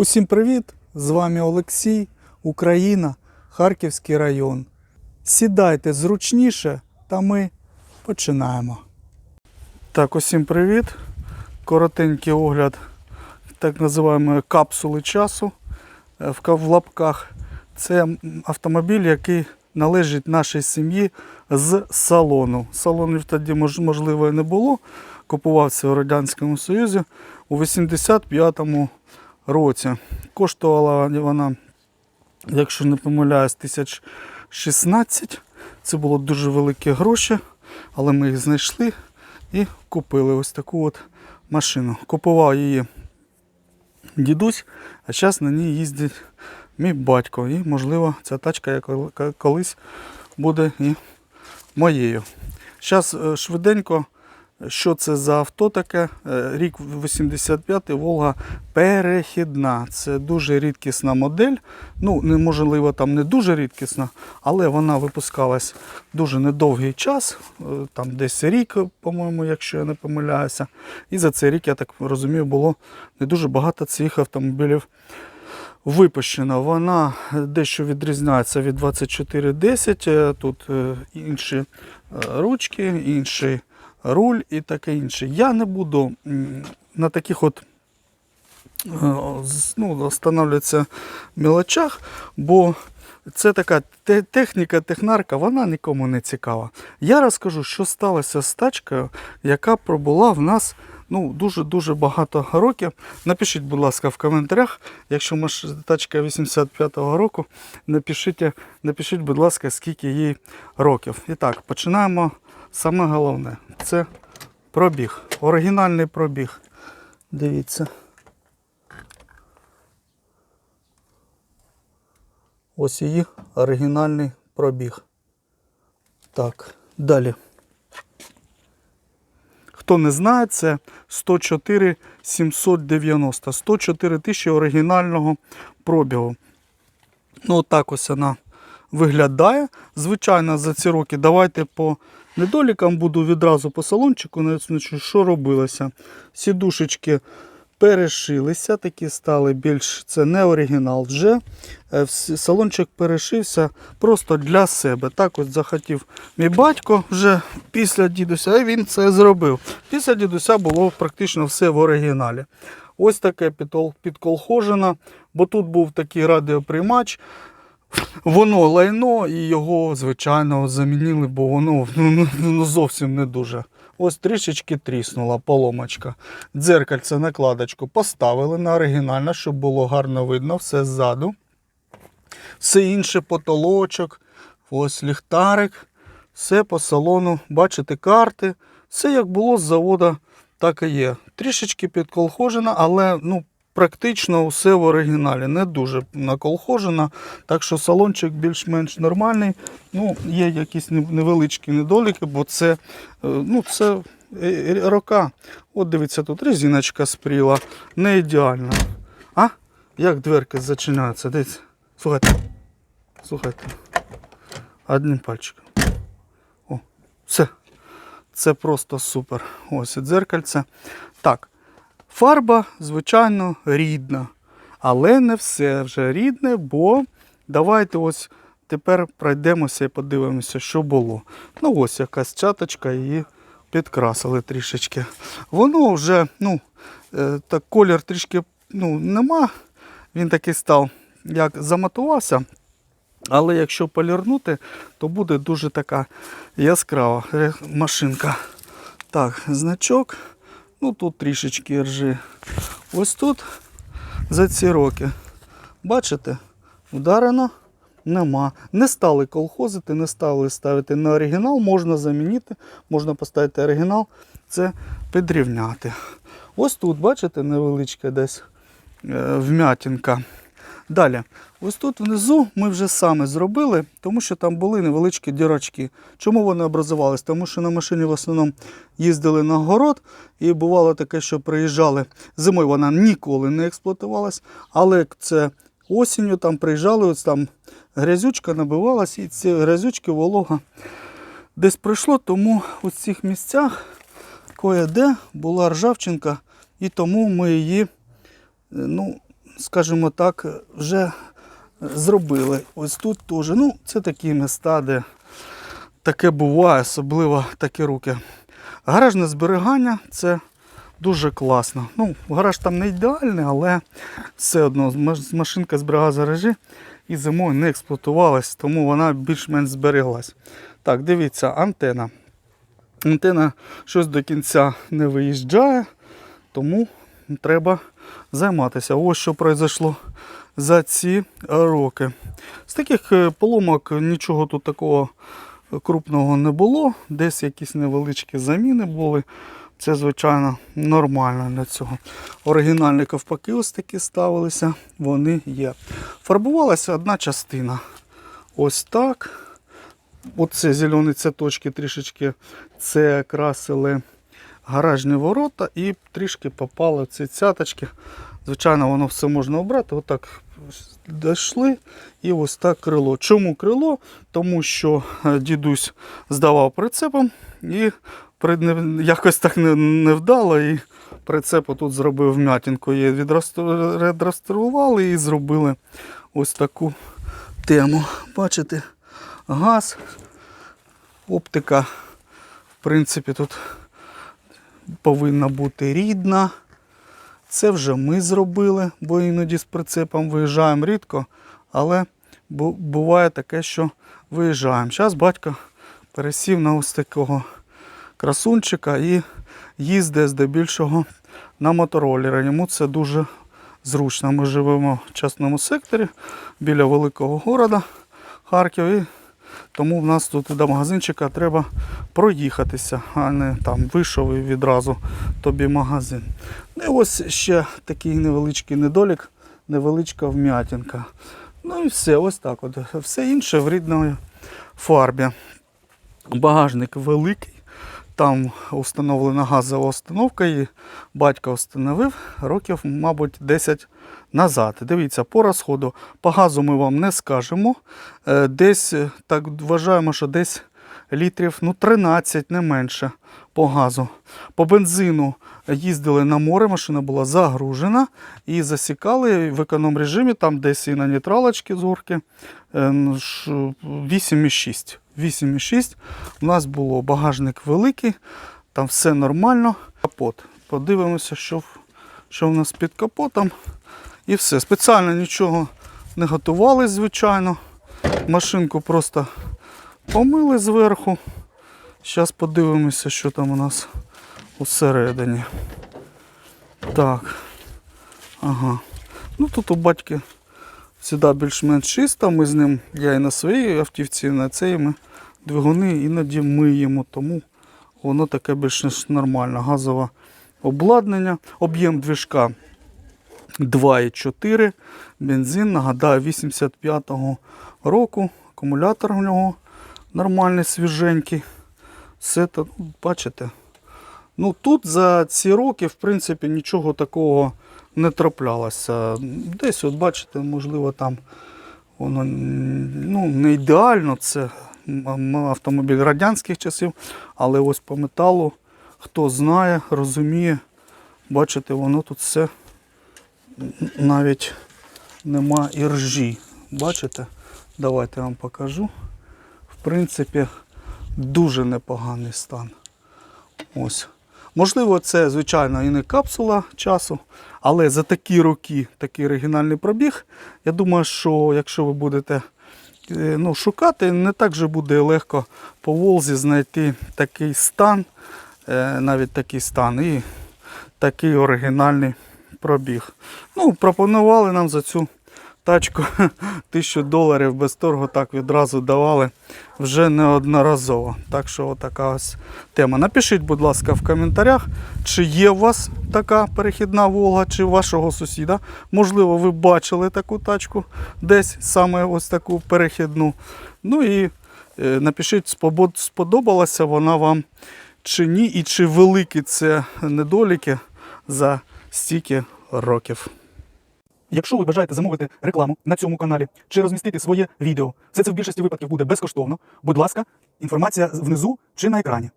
Усім привіт! З вами Олексій, Україна, Харківський район. Сідайте зручніше, та ми починаємо. Так, усім привіт. Коротенький огляд так називаємо капсули часу е, в лапках. Це автомобіль, який належить нашій сім'ї з салону. Салонів тоді можливо і не було. Купувався у Радянському Союзі у 85-му році. Коштувала вона, якщо не помиляюсь, 1016. Це було дуже великі гроші, але ми їх знайшли і купили ось таку от машину. Купував її дідусь, а зараз на ній їздить мій батько. І, можливо, ця тачка колись буде і моєю. Зараз швиденько, що це за авто таке? Е, Рік 85-й Волга перехідна. Це дуже рідкісна модель. Ну, неможливо, там не дуже рідкісна, але вона випускалась дуже недовгий час, е, там десь рік, по-моєму, якщо я не помиляюся. І за цей рік, я так розумію, було не дуже багато цих автомобілів випущено. Вона дещо відрізняється від 2410. Е, Тут інші ручки, інший руль і таке інше. Я не буду на таких от е, ну, останавливатися мелочах, бо це така техніка, технарка, вона нікому не цікава. Я розкажу, що сталося з тачкою, яка пробула в нас ну, дуже-дуже багато років. Напишіть, будь ласка, в коментарях, якщо тачка 85-го року, напишіть, напишіть, будь ласка, скільки їй років. І так, починаємо. Саме головне це пробіг. Оригінальний пробіг. Дивіться. Ось її оригінальний пробіг. Так, далі. Хто не знає, це 104 790. 104 тисячі оригінального пробігу. Ну, отак ось вона виглядає. Звичайно, за ці роки давайте по недолікам буду відразу по салончику, начну, що робилося. Сідушечки перешилися, такі стали більш це не оригінал вже. Е, Салончик перешився просто для себе. Так от захотів мій батько вже після дідуся, і він це зробив. Після дідуся було практично все в оригіналі. Ось таке підкол- підколхожено, бо тут був такий радіоприймач. Воно лайно і його, звичайно, замінили, бо воно ну, ну, зовсім не дуже. Ось трішечки тріснула поломочка. Дзеркальце, накладочку поставили на оригінальне, щоб було гарно видно все ззаду. Все інше потолочок, ось ліхтарик, все по салону, бачите карти. Все як було з завода, так і є. Трішечки підколхожено, але ну, практично все в оригіналі. Не дуже наколхожено, так що салончик більш-менш нормальний. Ну, є якісь невеличкі недоліки, бо це, е, ну, це е, е, рока. От дивіться, тут резиночка спріла, не ідеальна. А? Як дверки зачиняються? Дивіться. Слухайте. Слухайте. Одним пальчиком. О, все. Це просто супер. Ось і дзеркальце. Так, фарба, звичайно, рідна. Але не все вже рідне, бо давайте ось тепер пройдемося і подивимося, що було. Ну, ось якась чаточка її підкрасили трішечки. Воно вже, ну, е, так колір трішки ну, нема. Він такий став, як заматувався. Але якщо полірнути, то буде дуже така яскрава е, машинка. Так, значок. Ну тут трішечки ржи. Ось тут за ці роки. Бачите, вдарено нема. Не стали колхозити, не стали ставити на оригінал, можна замінити, можна поставити оригінал, це підрівняти. Ось тут, бачите, невеличка десь е, вмятинка. Далі, ось тут внизу ми вже саме зробили, тому що там були невеличкі дірочки. Чому вони образувались? Тому що на машині в основному їздили на город, і бувало таке, що приїжджали. Зимою вона ніколи не експлуатувалась, але це осінню там приїжджали, ось там грязючка набивалась, і ці грязючки волога десь пройшло, тому у цих місцях кое-де була ржавчинка, і тому ми її, е, ну, скажімо так, вже зробили. Ось тут теж. Ну, це такі міста, де таке буває, особливо такі руки. Гаражне зберігання це дуже класно. Ну, гараж там не ідеальний, але все одно машинка зберігала гаражі і зимою не експлуатувалась, тому вона більш-менш збереглась. Так, дивіться, антена. Антена щось до кінця не виїжджає, тому треба займатися. Ось що пройшло за ці роки. З таких е, поломок нічого тут такого крупного не було. Десь якісь невеличкі заміни були. Це, звичайно, нормально для цього. Оригінальні ковпаки ось такі ставилися, вони є. Фарбувалася одна частина. Ось так. Оце зелені цяточки трішечки це красили гаражні ворота і трішки попали ці цяточки. Звичайно, воно все можна обрати. Отак дійшли і ось так крило. Чому крило? Тому що е, дідусь здавав прицепом і якось так не, вдало. І прицеп тут зробив вмятинку. Її відреставрували і зробили ось таку тему. Бачите, газ, оптика, в принципі, тут повинна бути рідна. Це вже ми зробили, бо іноді з прицепом виїжджаємо рідко, але буває таке, що виїжджаємо. Зараз батько пересів на ось такого красунчика і їздить здебільшого на мотороллері. Йому це дуже зручно. Ми живемо в частному секторі біля великого города Харків. Тому в нас тут до магазинчика треба проїхатися, а не там вийшов і відразу тобі магазин. Ну і ось ще такий невеличкий недолік, невеличка вм'ятінка. Ну і все, ось так. От. Все інше в рідній фарбі. Багажник великий. Там встановлена газова установка, і батько встановив років, мабуть, 10 назад. Дивіться, по розходу по газу ми вам не скажемо. Е, Десь так вважаємо, що десь літрів ну, 13, не менше по газу. По бензину їздили на море, машина була загружена і засікали в економ режимі, там десь і на нейтралочці з горки е, ну, 8,6. 8,6. У нас було багажник великий, там все нормально. Капот. Подивимося, що, що в нас під капотом. І все. Спеціально нічого не готували, звичайно. Машинку просто помили зверху. Зараз подивимося, що там у нас усередині. Так. Ага. Ну тут у батьки завжди більш-менш чисто. Ми з ним, я і на своїй автівці, і на цій ми двигуни іноді миємо, тому воно таке більш нормально. Газове обладнання. Об'єм движка 2,4. Бензин, нагадаю, 85-го року. Акумулятор у нього нормальний, свіженький. Все то, ну, бачите. Ну тут за ці роки, в принципі, нічого такого не траплялося. Десь, от бачите, можливо, там воно ну, не ідеально, це автомобіль радянських часів, але ось по металу, хто знає, розуміє, бачите, воно тут все навіть нема і ржі. Бачите? Давайте я вам покажу. В принципі, дуже непоганий стан. Ось. Можливо, це, звичайно, і не капсула часу, але за такі роки, такий оригінальний пробіг, я думаю, що якщо ви будете ну, шукати, не так же буде легко по Волзі знайти такий стан, е, навіть такий стан і такий оригінальний пробіг. Ну, пропонували нам за цю тачку 1000 доларів без торгу так відразу давали вже неодноразово. Так що така ось тема. Напишіть, будь ласка, в коментарях, чи є у вас така перехідна Волга, чи вашого сусіда. Можливо, ви бачили таку тачку десь саме ось таку перехідну. Ну і е, напишіть, сподобалася вона вам чи ні, і чи великі це недоліки за стільки років. Якщо ви бажаєте замовити рекламу на цьому каналі чи розмістити своє відео, все це в більшості випадків буде безкоштовно. Будь ласка, інформація внизу чи на екрані.